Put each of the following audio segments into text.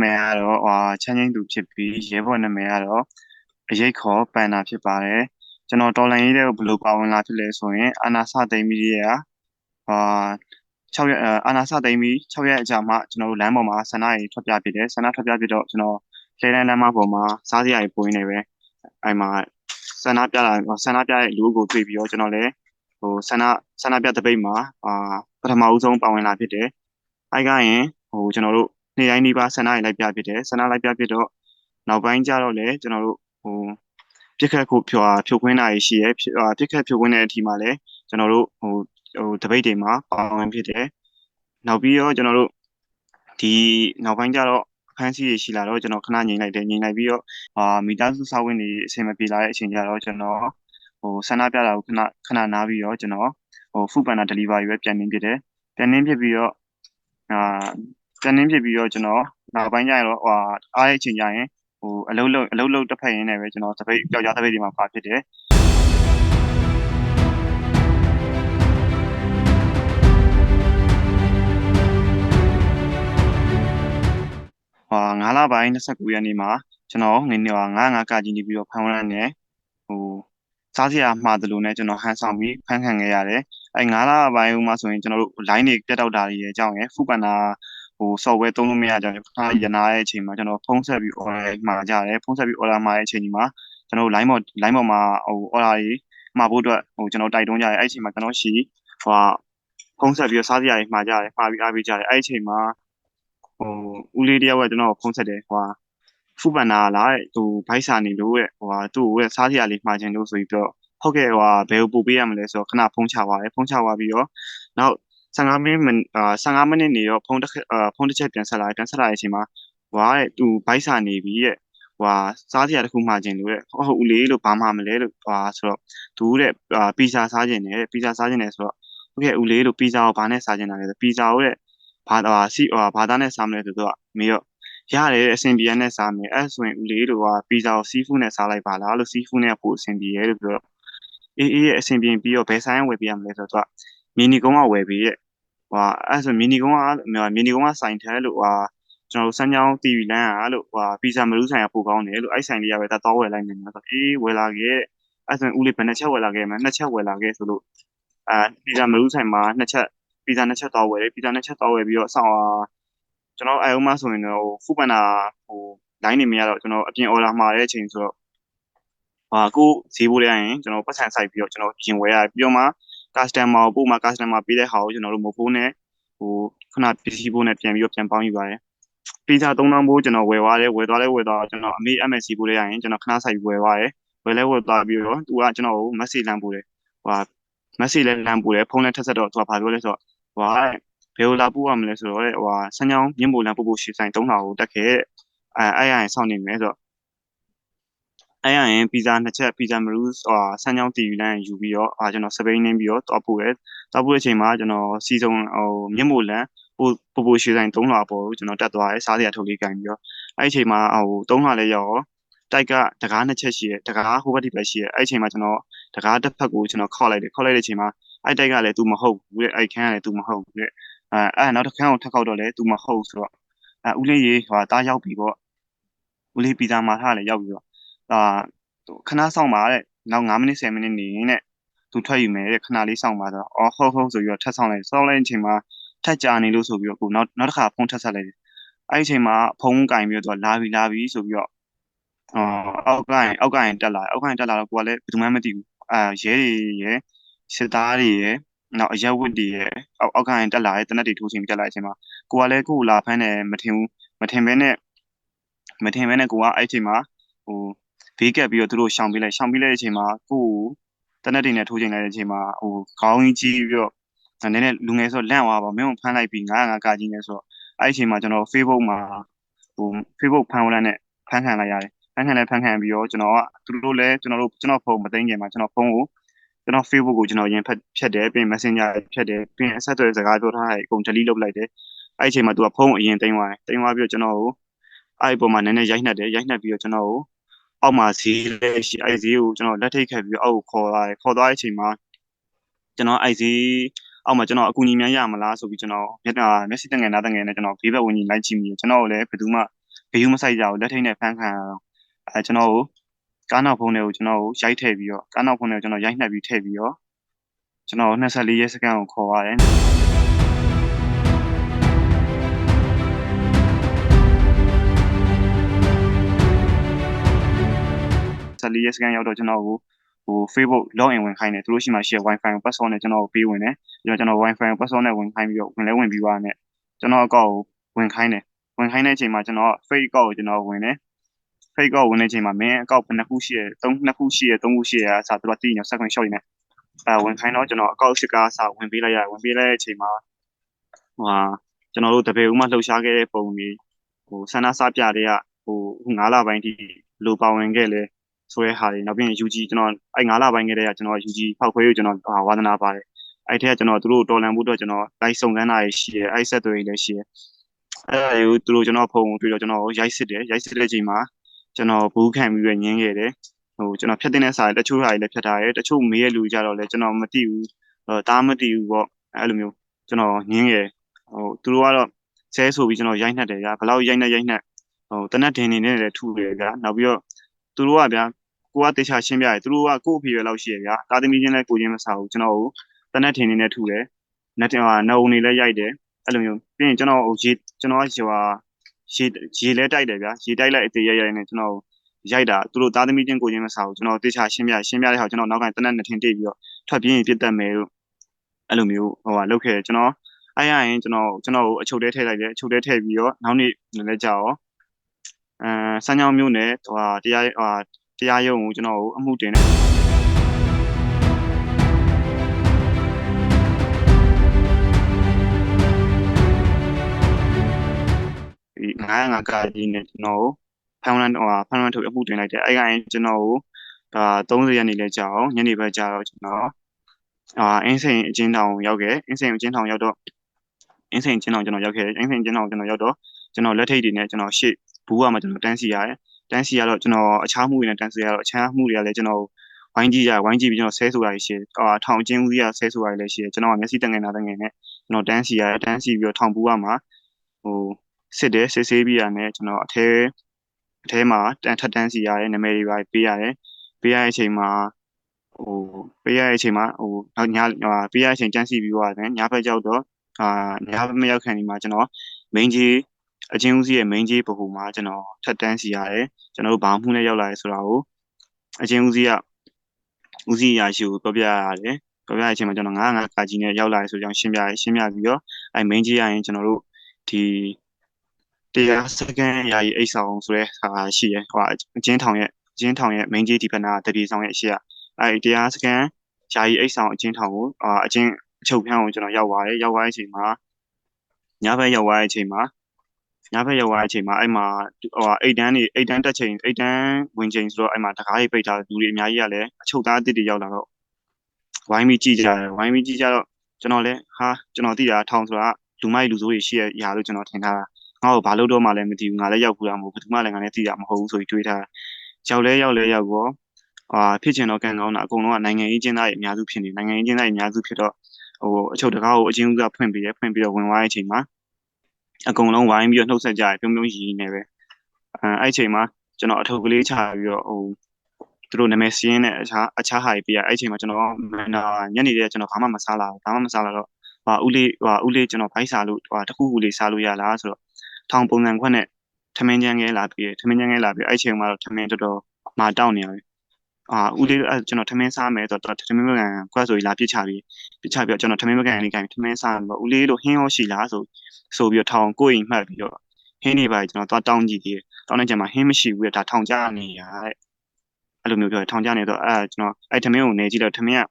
ကျွန်တော်နာမည်ကတော့ဟာချမ်းချင်းသူဖြစ်ပြီးရဲဘော်နာမည်ကတော့အရေးခေါ်ပန်နာဖြစ်ပါတယ်ကျွန်တော်တော်လိုင်းရေးတဲ့ဘယ်လိုပါဝင်လာဖြစ်လဲဆိုရင်အာနာစသိမ့်မီဒီယာဟာ6ရက်အာနာစသိမ့်မီ6ရက်အကြာမှကျွန်တော်တို့လမ်းပေါ်မှာဆန္ဒရေးထွက်ပြဖြစ်တယ်ဆန္ဒထွက်ပြဖြစ်တော့ကျွန်တော်လဲလန်းလမ်းမပေါ်မှာစားစရာတွေပွင့်နေပဲအဲ့မှာဆန္ဒပြတာဆန္ဒပြတဲ့လူကိုတွေ့ပြီးတော့ကျွန်တော်လည်းဟိုဆန္ဒဆန္ဒပြတပိတ်မှာအာပထမဦးဆုံးပါဝင်လာဖြစ်တယ်အဲ့ကရင်ဟိုကျွန်တော်တို့ နေ့တိုင်းနေ့ပါဆန္ဒရေးလိုက်ပြဖြစ်တယ်ဆန္ဒလိုက်ပြဖြစ်တော့နောက်ပိုင်းကျတော့လေကျွန်တော်တို့ဟိုပြစ်ခတ်ခုဖြိုဖြိုခွင်းတာရှိရဲပြစ်ခတ်ဖြိုခွင်းတဲ့အထိမှာလည်းကျွန်တော်တို့ဟိုဟိုတပိတ်တွေမှာပါဝင်ဖြစ်တယ်နောက်ပြီးတော့ကျွန်တော်တို့ဒီနောက်ပိုင်းကျတော့ဖမ်းဆီးရရှိလာတော့ကျွန်တော်ခဏငြိမ်လိုက်တယ်ငြိမ်လိုက်ပြီးတော့အာမိသားစုစောင့်ဝင်နေအဆင်မပြေလာတဲ့အချိန်ကျတော့ကျွန်တော်ဟိုဆန္ဒပြတာကိုခဏခဏနားပြီးတော့ကျွန်တော်ဟိုဖူပန်နာ delivery ပဲပြန်နေဖြစ်တယ်ပြန်နေဖြစ်ပြီးတော့အာ ပြန်နေဖြစ်ပြီးတော့ကျွန်တော်နောက်ပိုင်းကျရင်တော့ဟိုအားရဲ့အချိန်ကျရင်ဟိုအလုံးလုံးအလုံးလုံးတစ်ဖက်ရင်းနဲ့ပဲကျွန်တော်တပိတ်ကြောက်ကြတပိတ်ဒီမှာပါဖြစ်တယ်ဟာ9လပိုင်း29ရက်နေ့မှာကျွန်တော်နေနေ9 5ကကြီးနေပြီးတော့ဖမ်းဝရမ်းနဲ့ဟိုစားစရာမှားတယ်လို့နဲ့ကျွန်တော်ဟန်ဆောင်ပြီးဖမ်းခံခဲ့ရတယ်အဲ9လပိုင်းမှာဆိုရင်ကျွန်တော်တို့ line တွေပြတ်တောက်တာတွေရဲ့အကြောင်းရယ်ဖူပန်နာ ဟို software သုံးလို့မရကြဘူးခဏရနာရဲ့အချိန်မှာကျွန်တော်ဖုန်းဆက်ပြီး order မှာကြတယ်ဖုန်းဆက်ပြီး order မှာရဲ့အချိန်ကြီးမှာကျွန်တော် line ပေါ် line ပေါ်မှာဟို order ကြီးမှာဖို့အတွက်ဟိုကျွန်တော်တိုက်တွန်းကြတယ်အဲ့အချိန်မှာကျွန်တော်ရှိဟိုဖုန်းဆက်ပြီးစားစရာတွေမှာကြတယ်မှာပြီးအားပေးကြတယ်အဲ့အချိန်မှာဟိုဦးလေးတယောက်ကကျွန်တော်ဖုန်းဆက်တယ်ဟိုဖူပန်နာလားသူဘိုက်စာနေလို့တဲ့ဟိုသူ့ကိုစားစရာလေးမှာခြင်းလို့ဆိုပြီးတော့ဟုတ်ကဲ့ဟိုဘယ်ကိုပို့ပေးရမလဲဆိုတော့ခဏဖုန်းချသွားတယ်ဖုန်းချသွားပြီးတော့နောက် 15မိနစ်အာ15မိနစ်နေတော့ဖုန်းတစ်ဖုန်းတစ်ချက်ပြန်ဆက်လာပြန်ဆက်လာတဲ့အချိန်မှာဟွာတဲ့သူဘိုက်စာနေပြီတဲ့ဟွာစားစရာတစ်ခုမှာခြင်းလို့တဲ့ဟုတ်ဟုတ်ဦးလေးလို့ဘာမှမလဲလို့ဟွာဆိုတော့သူတဲ့ပီဇာစားခြင်းနဲ့ပီဇာစားခြင်းနဲ့ဆိုတော့ဟုတ်ကဲ့ဦးလေးလို့ပီဇာကိုဘာနဲ့စားခြင်းတာလဲဆိုပီဇာကိုတဲ့ဘာဟာစီဟွာဘာသားနဲ့စားမလဲဆိုတော့မေရောရတယ်အဆင်ပြေရနဲ့စားမယ်အဲ့ဆိုရင်ဦးလေးတို့ကပီဇာကိုစီးဖူးနဲ့စားလိုက်ပါလားလို့စီးဖူးနဲ့ပို့အဆင်ပြေရဲလို့ပြောတော့အေးအေးရဲ့အဆင်ပြေပြီးတော့ဘယ်ဆိုင်ဝယ်ပြရမလဲဆိုတော့ မီနီကုန်းကဝယ်ပြီးရဲ့ဟိုအဲ့ဆိုမီနီကုန်းကမီနီကုန်းကဆိုင်ထဲလို့ဟာကျွန်တော်တို့စမ်းချောင်းတီဗီလမ်းကလို့ဟိုပီဇာမလူးဆိုင်ကပို့ကောင်းတယ်လို့အဲ့ဆိုင်လေးကပဲတတော်ဝယ်လိုက်နေမှာဆိုအေးဝယ်လာခဲ့အဲ့ဆိုဦးလေးဘယ်နှချက်ဝယ်လာခဲ့မလဲနှစ်ချက်ဝယ်လာခဲ့ဆိုလို့အာပီဇာမလူးဆိုင်မှာနှစ်ချက်ပီဇာနှစ်ချက်တော်ဝယ်တယ်ပီဇာနှစ်ချက်တော်ဝယ်ပြီးတော့ဆောင်းအားကျွန်တော်အဲဥမာဆိုရင်တော့ဖူပန်နာဟို line နေမရတော့ကျွန်တော်အပြင် order မှာတဲ့အချိန်ဆိုတော့ဟာကိုဈေးဖို့လဲရင်ကျွန်တော်ပတ်စံဆိုင်ပြီးတော့ကျွန်တော်ပြင်ဝယ်ရပြီးတော့မှ customer ကိုပို့မှ customer ပေးတဲ့ဟာကိုကျွန်တော်တို့မဖို့နဲ့ဟိုခုနပစ္စည်းဖို့နဲ့ပြန်ပြီးတော့ပြန်ပေါင်းယူပါတယ်ပီဇာ3000ဘိုးကျွန်တော်ဝယ်သွားတယ်ဝယ်သွားလဲဝယ်သွားကျွန်တော်အမေ MSC ပို့လဲရရင်ကျွန်တော်ခဏဆိုင်ဝယ်သွားတယ်ဝယ်လဲဝယ်သွားပြီးတော့သူကကျွန်တော်ကို message လမ်းပို့တယ်ဟို message လဲလမ်းပို့တယ်ဖုန်းလဲထက်ဆက်တော့သူကဘာပြောလဲဆိုတော့ဟိုဘယ်လိုလာပို့ရမလဲဆိုတော့ဟိုဆန်းချောင်းမြင့်မိုလန်ပို့ဖို့ရှေ့ဆိုင်3000ကိုတက်ခဲ့အဲအဲ့ရရင်စောင့်နေမယ်ဆိုတော့ အဲ့ရရင်ပီဇာနှစ်ချက်ပီဇာမရူးဟိုဆန်းချောင်းတီယူလမ်းယူပြီးတော့အာကျွန်တော်စပိန်နေပြီးတော့တောက်ပို့ရဲတောက်ပို့တဲ့အချိန်မှာကျွန်တော်စီစုံဟိုမြင့်မိုလန်ပို့ပို့ပို့ရှေ့ဆိုင်3လပေါ်ကိုကျွန်တော်တက်သွားရဲစားစရာထုတ်လေးကန်ပြီးတော့အဲ့အချိန်မှာဟို3လလည်းရောက်ရောတိုက်ကတကားနှစ်ချက်ရှိရဲတကားဟိုဘက်ဒီဘက်ရှိရဲအဲ့အချိန်မှာကျွန်တော်တကားတစ်ဖက်ကိုကျွန်တော်ခောက်လိုက်တယ်ခောက်လိုက်တဲ့အချိန်မှာအဲ့တိုက်ကလည်း तू မဟုတ်ဘူးတဲ့အဲ့ခန်းကလည်း तू မဟုတ်ဘူးတဲ့အဲအဲ့နောက်တစ်ခန်းကိုထပ်ခောက်တော့လည်း तू မဟုတ်ဆိုတော့အဲဦးလေးရေဟိုတားရောက်ပြီပေါ့ဦးလေးပီဇာမှာထားလည်းရောက်ပြီပေါ့ အာခဏဆောင်ပါတဲ့နောက်9မိနစ်10မိနစ်နေရင်တဲ့သူထွက်ယူမယ်တဲ့ခဏလေးဆောင်ပါဆိုတော့အော်ဟုတ်ဟုတ်ဆိုပြီးတော့ထပ်ဆောင်လိုက်ဆောင်လိုက်တဲ့အချိန်မှာထပ်ကြာနေလို့ဆိုပြီးတော့ကိုနောက်နောက်တစ်ခါဖုန်းထပ်ဆက်လိုက်တယ်အဲ့ဒီအချိန်မှာဖုန်းကင်ပြီးတော့သူကလာပြီလာပြီဆိုပြီးတော့အော်အောက်ကင်အောက်ကင်တက်လာအောက်ကင်တက်လာတော့ကိုကလည်းဘယ်သူမှမသိဘူးအာရဲတွေရယ်စစ်သားတွေရယ်နောက်အရက်ဝတ်တွေရယ်အောက်အောက်ကင်တက်လာတဲ့တနက်တွေထိုးချိန်တက်လာတဲ့အချိန်မှာကိုကလည်းကိုကိုလာဖမ်းတယ်မထင်ဘူးမထင်ဘဲနဲ့မထင်ဘဲနဲ့ကိုကအဲ့အချိန်မှာဟို ဘေးကပ်ပြီးတော့သူတို့ရှောင်ပေးလိုက်ရှောင်ပေးလိုက်တဲ့အချိန်မှာကိုကိုတနက်တွေနဲ့ထိုးချိန်လိုက်တဲ့အချိန်မှာဟိုခေါင်းကြီးကြီးပြီးတော့နည်းနည်းလူငယ်ဆိုလန့်သွားပါမင်းကိုဖမ်းလိုက်ပြီး905ကကြီးနေဆိုတော့အဲ့အချိန်မှာကျွန်တော် Facebook မှာဟို Facebook ဖမ်းဝရမ်းနဲ့ဖမ်းခံလိုက်ရတယ်ဖမ်းခံလဲဖမ်းခံပြီးတော့ကျွန်တော်ကသူတို့လည်းကျွန်တော်တို့ကျွန်တော်ဖုန်းမသိငယ်မှာကျွန်တော်ဖုန်းကိုကျွန်တော် Facebook ကိုကျွန်တော်ရင်ဖတ်ဖြတ်တယ်ပြီး Messenger ဖြတ်တယ်ပြီးအဆက်အသွယ်စကားပြောထားတယ်အကုန် delete လုပ်လိုက်တယ်အဲ့အချိန်မှာသူကဖုန်းအရင်တင်သွားတယ်တင်သွားပြီးတော့ကျွန်တော်ကိုအဲ့ဒီပုံမှာနည်းနည်းရိုက်နှက်တယ်ရိုက်နှက်ပြီးတော့ကျွန်တော်ကို အောက်မှာဈေးလည်းရှိအဲ့ဈေးကိုကျွန်တော်လက်ထိတ်ခတ်ပြီးအောက်ကိုခေါ်သွားတယ်ခေါ်သွားတဲ့အချိန်မှာကျွန်တော်အဲ့ဈေးအောက်မှာကျွန်တော်အကူအညီများရမလားဆိုပြီးကျွန်တော်မျက်နှာမျက်စိတငယ်နားတငယ်နဲ့ကျွန်တော်ဘေးဘက်ဝင်ကြီးလိုက်ကြည့်မိတယ်ကျွန်တော်ကိုလည်းဘယ်သူမှဘေးယူမဆိုင်ကြဘူးလက်ထိတ်နဲ့ဖမ်းခံရတော့အဲကျွန်တော်ကိုကားနောက်ဖုန်းတွေကိုကျွန်တော်ကိုရိုက်ထည့်ပြီးတော့ကားနောက်ဖုန်းတွေကိုကျွန်တော်ရိုက်နှက်ပြီးထည့်ပြီးတော့ကျွန်တော်24ရက်စကန်ကိုခေါ်ရတယ် 14ရက်စကန်ရောက်တော့ကျွန်တော်ကိုဟို Facebook login ဝင်ခိုင်းတယ်သူတို့ရှိမှရှိရ Wi-Fi ကို password နဲ့ကျွန်တော်ကိုပေးဝင်တယ်ပြီးတော့ကျွန်တော် Wi-Fi ကို password နဲ့ဝင်ခိုင်းပြီးတော့ဝင်လဲဝင်ပြီးသွားတယ်ကျွန်တော်အကောက်ကိုဝင်ခိုင်းတယ်ဝင်ခိုင်းတဲ့အချိန်မှာကျွန်တော် fake အကောက်ကိုကျွန်တော်ဝင်တယ် fake ကောက်ဝင်တဲ့အချိန်မှာမင်းအကောက်ဘယ်နှစ်ခုရှိရ3နှစ်ခုရှိရ3ခုရှိရအစားသူကတည်နေ second shot နေအဲဝင်ခိုင်းတော့ကျွန်တော်အကောက်စစ်ကားအစားဝင်ပေးလိုက်ရဝင်ပေးလိုက်တဲ့အချိန်မှာဟိုဟာကျွန်တော်တို့တပည့်ဦးမလှုပ်ရှားခဲ့တဲ့ပုံတွေဟိုဆန္ဒစပြတဲ့ကဟို9လပိုင်းထိလိုပါဝင်ခဲ့လဲ ဆိုရဲဟာတွေနောက်ပြီးရင် UG ကျွန်တော်အဲ9လပိုင်းကတည်းကကျွန်တော် UG ဖောက်ခွဲကိုကျွန်တော်ဝါသနာပါတယ်အဲ့ထက်ကကျွန်တော်တို့တော်လန်ဖို့အတွက်ကျွန်တော်လိုက်စုံကန်းတာရှိရဲအဲ့ဆက်တွေလည်းရှိရဲအဲ့ဒါကိုသူတို့ကျွန်တော်ဖုန်းတွေ့တော့ကျွန်တော်ရိုက်စစ်တယ်ရိုက်စစ်တဲ့အချိန်မှာကျွန်တော်ဘူးခံပြီးရညင်းခဲ့တယ်ဟိုကျွန်တော်ဖြတ်တဲ့စာတချို့ဟာတွေလည်းဖြတ်ထားတယ်တချို့မေးရလူကြတော့လည်းကျွန်တော်မသိဘူးဟိုတားမသိဘူးပေါ့အဲ့လိုမျိုးကျွန်တော်ညင်းခဲ့ဟိုသူတို့ကတော့ဆဲဆိုပြီးကျွန်တော်ရိုက်နှက်တယ်ဗျာဘယ်လောက်ရိုက်နှက်ရိုက်နှက်ဟိုတနက်ဒင်းနေနဲ့လည်းထုတယ်ဗျာနောက်ပြီးတော့သူတို့ကဗျာ ကိုကတေချာရှင်းပြတယ်သူတို့ကကို့အဖေရလောက်ရှိရဗျာတာသမီချင်းလည်းကိုချင်းမစားဘူးကျွန်တော်ကိုတနက်ထင်းနေနဲ့ထုတယ်နက်တင်ဟာနှုံနေလည်းရိုက်တယ်အဲ့လိုမျိုးပြီးရင်ကျွန်တော်ဟိုရေကျွန်တော်ကဟိုဟာရေရေလဲတိုက်တယ်ဗျာရေတိုက်လိုက်အသေးရရနေကျွန်တော်ရိုက်တာသူတို့သားသမီးချင်းကိုချင်းမစားဘူးကျွန်တော်တေချာရှင်းပြရှင်းပြတဲ့ဟာကျွန်တော်နောက်ကန်တနက်နှစ်ထင်းတိတ်ပြီးတော့ထွက်ပြေးရင်ပြတ်တက်မယ်လို့အဲ့လိုမျိုးဟိုဟာလုပ်ခဲ့တယ်ကျွန်တော်အဲ့ရရင်ကျွန်တော်ကျွန်တော်ကိုအချုပ်တဲထည့်လိုက်တယ်အချုပ်တဲထည့်ပြီးတော့နောက်နေ့လည်းကြာရောအဲစမ်းချောင်းမျိုးနဲ့ဟိုဟာတရားဟို တရားရုံးကိုကျွန်တော်ကိုအမှုတင်တယ်ဒီ905ကကြီးနဲ့ကျွန်တော်ကိုဖန်လန်ဟိုဖန်လန်ထုတ်အမှုတင်လိုက်တယ်အဲ့ကရင်ကျွန်တော်ကိုဒါ30ရက်နေလဲကြာအောင်ညနေဘက်ကြာတော့ကျွန်တော်အာအင်းစိန်အချင်းတောင်ရောက်ခဲ့အင်းစိန်အချင်းတောင်ရောက်တော့အင်းစိန်အချင်းတောင်ကျွန်တော်ရောက်ခဲ့အင်းစိန်အချင်းတောင်ကျွန်တော်ရောက်တော့ကျွန်တော်လက်ထိတ်တွေနဲ့ကျွန်တော်ရှေ့ဘူးကမှကျွန်တော်တန်းစီရတယ် တန်းစီရတော့ကျွန်တော်အခြားမှုတွေနဲ့တန်းစီရတော့အခြားမှုတွေကလည်းကျွန်တော်ဝိုင်းကြည့်ရဝိုင်းကြည့်ပြီးကျွန်တော်ဆဲဆိုတာရှိတယ်အာထောင်ချင်းဦးကြီးကဆဲဆိုတာလည်းရှိတယ်ကျွန်တော်မျက်စိတငယ်နာတငယ်နဲ့ကျွန်တော်တန်းစီရတန်းစီပြီးတော့ထောင်ပူကမှာဟိုစစ်တယ်စစ်ဆေးပြီးရနဲ့ကျွန်တော်အထဲအထဲမှာတန်ထက်တန်းစီရတယ်နာမည်တွေပါပေးရတယ်ပေးရတဲ့အချိန်မှာဟိုပေးရတဲ့အချိန်မှာဟိုနောက်ညပေးရတဲ့အချိန်တန်းစီပြီးသွားတယ်ညဘက်ကြောက်တော့အာညဘက်မရောက်ခင်ဒီမှာကျွန်တော် main ကြီး အချင်းဦးစီးရဲ့ main ကြီးပခုမှာကျွန်တော်ထက်တန်းစီရတယ်ကျွန်တော်တို့ဘာမှုနဲ့ရောက်လာရဲဆိုတာကိုအချင်းဦးစီးကဦးစီးရာရှိကိုပြောပြရတယ်ပြောပြတဲ့အချိန်မှာကျွန်တော်95ကာကြီးနဲ့ရောက်လာရဲဆိုကြောင်းရှင်းပြရရှင်းပြပြီးတော့အဲ main ကြီးရရင်ကျွန်တော်တို့ဒီတရားစကန်ရာကြီးအိတ်ဆောင်ဆိုတဲ့ဟာရှိရဟိုအချင်းထောင်ရဲ့အချင်းထောင်ရဲ့ main ကြီးဒီဘက်နာတပြေဆောင်ရဲ့အရှိရအဲတရားစကန်ယာယီအိတ်ဆောင်အချင်းထောင်ကိုအာအချင်းအချုပ်ဖြန်းကိုကျွန်တော်ရောက်သွားတယ်ရောက်သွားတဲ့အချိန်မှာညဘက်ရောက်သွားတဲ့အချိန်မှာ ညဘက်ရောက်သွားတဲ့အချိန်မှာအဲ့မှာဟိုအိတ်တန်းနေအိတ်တန်းတက်ချိန်အိတ်တန်းဝင်ချိန်ဆိုတော့အဲ့မှာတကားကြီးပိတ်ထားလူတွေအများကြီးကလည်းအချုပ်သားအစ်တွေရောက်လာတော့ဝိုင်းပြီးကြည့်ကြတယ်ဝိုင်းပြီးကြည့်ကြတော့ကျွန်တော်လည်းဟာကျွန်တော်သိတာထောင်ဆိုတာလူမိုက်လူဆိုးတွေရှိရရာလို့ကျွန်တော်ထင်ထားတာငါ့ကိုဘာလို့တော့မှလည်းမသိဘူးငါလည်းရောက်ဘူးလားမဟုတ်ဘူးဘယ်သူမှလည်းငါလည်းသိတာမဟုတ်ဘူးဆိုပြီးတွေးထားတာရောက်လဲရောက်လဲရောက်တော့အာဖြစ်ချင်တော့ကံကောင်းတာအကုန်လုံးကနိုင်ငံရေးကျင်းသားတွေအများစုဖြစ်နေနိုင်ငံရေးကျင်းသားတွေအများစုဖြစ်တော့ဟိုအချုပ်တကားကိုအချင်းဦးကဖွင့်ပေးရဖွင့်ပြီးတော့ဝင်သွားတဲ့အချိန်မှာ အကုန်လုံးဝိုင်းပြီးတော့နှုတ်ဆက်ကြရပြုံးပြုံးရီနေပဲအဲအဲ့အချိန်မှာကျွန်တော်အထုပ်ကလေးချပြီးတော့ဟိုသူတို့နာမည်စီးရင်နဲ့အခြားအခြားဟာတွေပြရအဲ့အချိန်မှာကျွန်တော်မန်နာညနေတည်းကျွန်တော်ဘာမှမစားလာဘူးဘာမှမစားလာတော့ဟာဦးလေးဟာဦးလေးကျွန်တော်ဘိုက်စားလို့ဟာတခုခုလေးစားလို့ရလားဆိုတော့ထောင်ပုံစံခွက်နဲ့ထမင်းချမ်းငယ်လာပြီးထမင်းချမ်းငယ်လာပြီးအဲ့အချိန်မှာတော့ထမင်းတော်တော်မာတောက်နေရတယ် အာဦးလေးအဲ့ကျွန်တော်ထမင်းစားမယ်ဆိုတော့ထမင်းမကန်ခွက်ဆိုပြီးလာပြစ်ချပြီးပြစ်ချပြီးတော့ကျွန်တော်ထမင်းမကန်လေးကန်ထမင်းစားတော့ဦးလေးတို့ဟင်းရောရှိလားဆိုဆိုပြီးတော့ထောင်ကိုယ်အိမ်မှတ်ပြီးတော့ဟင်းနေပါကျွန်တော်သွားတောင်းကြည့်သေးတယ်တောင်းတဲ့ချိန်မှာဟင်းမရှိဘူးဒါထောင်ကြနေရတဲ့အဲ့လိုမျိုးပြောထောင်ကြနေတော့အဲ့ကျွန်တော်အဲ့ထမင်းကိုနေကြည့်တော့ထမင်းက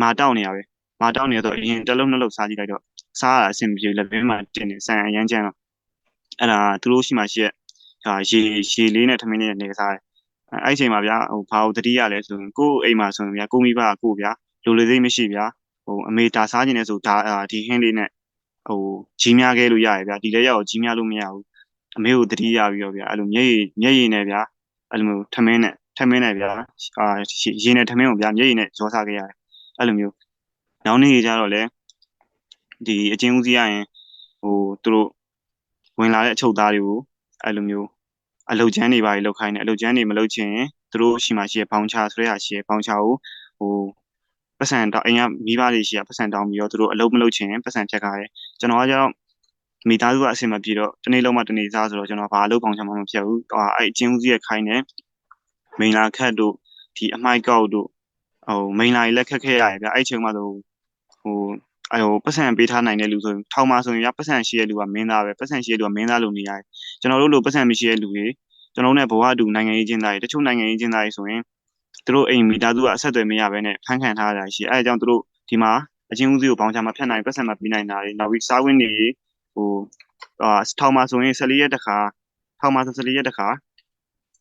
မာတောက်နေရပဲမာတောက်နေတော့အရင်တစ်လုံးနှစ်လုံးစားကြည့်လိုက်တော့စားရအဆင်ပြေလက်ဘင်းမှာတင်နေဆန်အရမ်းကျန်းတော့အဲ့ဒါသူတို့ရှိမှရှိရဲ့ဟာရေရေလေးနဲ့ထမင်းလေးနဲ့နေစားတယ် အဲ့ချိန်မှာဗျာဟိုဘာလို့တတိရလဲဆိုရင်ကို့အိမ်မှာဆိုရင်ဗျာကိုမိဘကိုဗျာလိုလေစိတ်မရှိဗျာဟိုအမေတာစားခြင်းနဲ့ဆိုဒါဒီဟင်းလေးနဲ့ဟိုကြီးများခဲ့လို့ရရဗျာဒီလက်ရောက်ကြီးများလို့မရဘူးအမေကိုတတိရပြီးတော့ဗျာအဲ့လိုမျက်ရည်မျက်ရည်နဲ့ဗျာအဲ့လိုမျိုးထမင်းနဲ့ထမင်းနဲ့ဗျာအာရေနဲ့ထမင်းကိုဗျာမျက်ရည်နဲ့ကြောစားခဲ့ရတယ်အဲ့လိုမျိုးနောက်နေ့ကြတော့လေဒီအချင်းဦးစီးရရင်ဟိုသူတို့ဝင်လာတဲ့အချုပ်သားတွေကိုအဲ့လိုမျိုး အလုတ်ချမ်းတွေပါလောက်ခိုင်းတယ်အလုတ်ချမ်းတွေမလုတ်ချင်ရင်သူတို့ရှိမှရှိရဘောင်ချဆိုတဲ့ဟာရှိရဘောင်ချကိုဟိုပတ်စံတောင်းအိမ်ကမိဘတွေရှိရပတ်စံတောင်းပြီးတော့သူတို့အလုတ်မလုတ်ချင်ပတ်စံဖြတ်ကားတယ်ကျွန်တော်ကကျတော့မိသားစုကအဆင်မပြေတော့တနေ့လုံးမှတနေ့စားဆိုတော့ကျွန်တော်ဘာအလုပ်ပေါင်းချမှမဖြစ်ဘူးဟာအဲ့အချင်းဦးစီးရဲ့ခိုင်းတယ်မိန်လာခတ်တို့ဒီအမိုက်ကောက်တို့ဟိုမိန်လာကြီးလက်ခက်ခဲရတယ်ဗျအဲ့ချိန်မှဆိုဟို အဲ့ဟိုပတ်စံပေးထားနိုင်တဲ့လူဆိုရင်ထောင်မှာဆိုရင်ရပတ်စံရှိတဲ့လူကမင်းသားပဲပတ်စံရှိတဲ့လူကမင်းသားလိုနေရတယ်ကျွန်တော်တို့လိုပတ်စံမရှိတဲ့လူတွေကျွန်တော်တို့ ਨੇ ဘဝအတူနိုင်ငံရေးချင်းသားတွေတချို့နိုင်ငံရေးချင်းသားတွေဆိုရင်သူတို့အိမ်မိသားစုကအဆက်အသွယ်မရဘဲနဲ့ဖမ်းခံထားရတာရှိအဲအကြောင်းသူတို့ဒီမှာအချင်းဦးစီးကိုဘောင်းချမှာဖြတ်နိုင်ပတ်စံမှာပြီးနိုင်တာတွေနောက်ပြီးစားဝင်းတွေဟိုအာထောင်မှာဆိုရင်14ရက်တခါထောင်မှာဆို14ရက်တခါ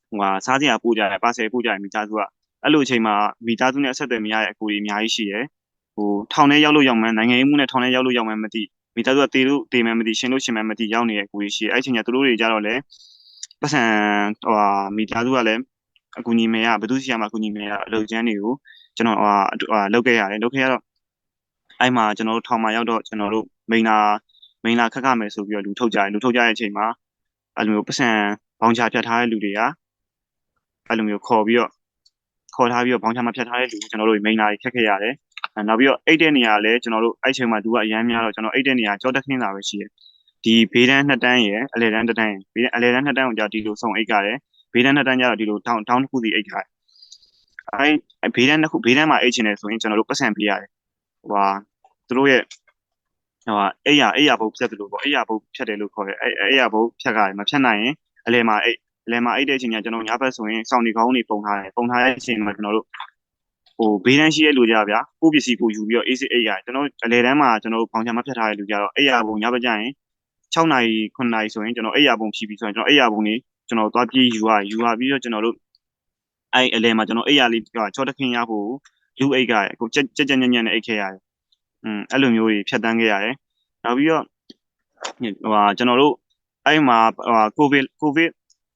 ဟိုဟာစားစရာပို့ကြတယ်ပါဆယ်ပို့ကြတယ်မိသားစုကအဲ့လိုအချိန်မှာမိသားစုနဲ့အဆက်အသွယ်မရတဲ့အကူကြီးအများကြီးရှိတယ် ဟိုထောင်ထဲရောက်လို့ရောက်မှန်းနိုင်ငံရေးမှုနဲ့ထောင်ထဲရောက်လို့ရောက်မှန်းမသိမိသားစုကတေလို့တေမှန်းမသိရှင်လို့ရှင်မှန်းမသိရောက်နေတဲ့အကူကြီးရှိတယ်အဲ့ချိန်ကျသူတို့တွေကြတော့လေပတ်စံဟိုဟာမိသားစုကလည်းအကူကြီးမရဘသူစီရမှာအကူကြီးမရအလုပ်ချမ်းတွေကိုကျွန်တော်ဟိုဟာလောက်ခဲ့ရတယ်လောက်ခဲ့ရတော့အဲ့မှာကျွန်တော်တို့ထောင်မှာရောက်တော့ကျွန်တော်တို့မိန်နာမိန်လာခက်ခမယ်ဆိုပြီးတော့လူထုတ်ကြတယ်လူထုတ်ကြတဲ့အချိန်မှာအဲ့လိုမျိုးပတ်စံဘောင်ချဖြတ်ထားတဲ့လူတွေကအဲ့လိုမျိုးခေါ်ပြီးတော့ခေါ်ထားပြီးတော့ဘောင်ချမှာဖြတ်ထားတဲ့လူကျွန်တော်တို့မိန်လာတွေခက်ခဲရတယ် နောက်ပြီးတော့အိတ်တဲ့နေရာလည်းကျွန်တော်တို့အဲ့ချိန်မှာသူကအရန်များတော့ကျွန်တော်အိတ်တဲ့နေရာကြောတက်ခင်းတာပဲရှိတယ်ဒီဘေးတန်းနှစ်တန်းရယ်အလဲတန်းတစ်တန်းရယ်ဘေးအလဲတန်းနှစ်တန်းကိုကြာဒီလိုစုံအိတ်ကြတယ်ဘေးတန်းနှစ်တန်းကျတော့ဒီလိုတောင်းတောင်းတစ်ခုစီအိတ်ကြတယ်အဲ့ဘေးတန်းတစ်ခုဘေးတန်းမှာအိတ်ချင်တယ်ဆိုရင်ကျွန်တော်တို့ပတ်စံပေးရတယ်ဟိုဟာသူတို့ရဲ့ဟိုအိယာအိယာဘုတ်ဖြတ်တယ်လို့ပေါ့အိယာဘုတ်ဖြတ်တယ်လို့ခေါ်တယ်အဲ့အိယာဘုတ်ဖြတ်ကြတယ်မဖြတ်နိုင်ရင်အလဲမှာအိအလဲမှာအိတဲ့အချိန်ကျကျွန်တော်ညဘက်ဆိုရင်စောင်းဒီကောင်းတွေပုံထားတယ်ပုံထားတဲ့အချိန်မှာကျွန်တော်တို့ ဟိုဘေးတန်းရှိတဲ့လူကြဗျာကိုပစ္စည်းကိုယူပြီးတော့ AC အိယာကျွန်တော်အလဲတန်းမှာကျွန်တော်ဘောင်ချမဖြတ်ထားတဲ့လူကြတော့အိယာဘုံညဘက်ကျရင်6နာရီ9နာရီဆိုရင်ကျွန်တော်အိယာဘုံဖြီးပြီးဆိုရင်ကျွန်တော်အိယာဘုံနေကျွန်တော်သွားပြေးယူရယူရပြီးတော့ကျွန်တော်တို့အဲ့အလဲမှာကျွန်တော်အိယာလေးကချောတခင်ရဖို့လူအိတ်ကကိုကြက်ကြက်ကြက်ညံ့ညံ့နဲ့အိတ်ခဲ့ရတယ်อืมအဲ့လိုမျိုးတွေဖြတ်တန်းခဲ့ရတယ်နောက်ပြီးတော့ဟိုဟာကျွန်တော်တို့အဲ့မှာဟိုကိုဗစ်ကိုဗစ်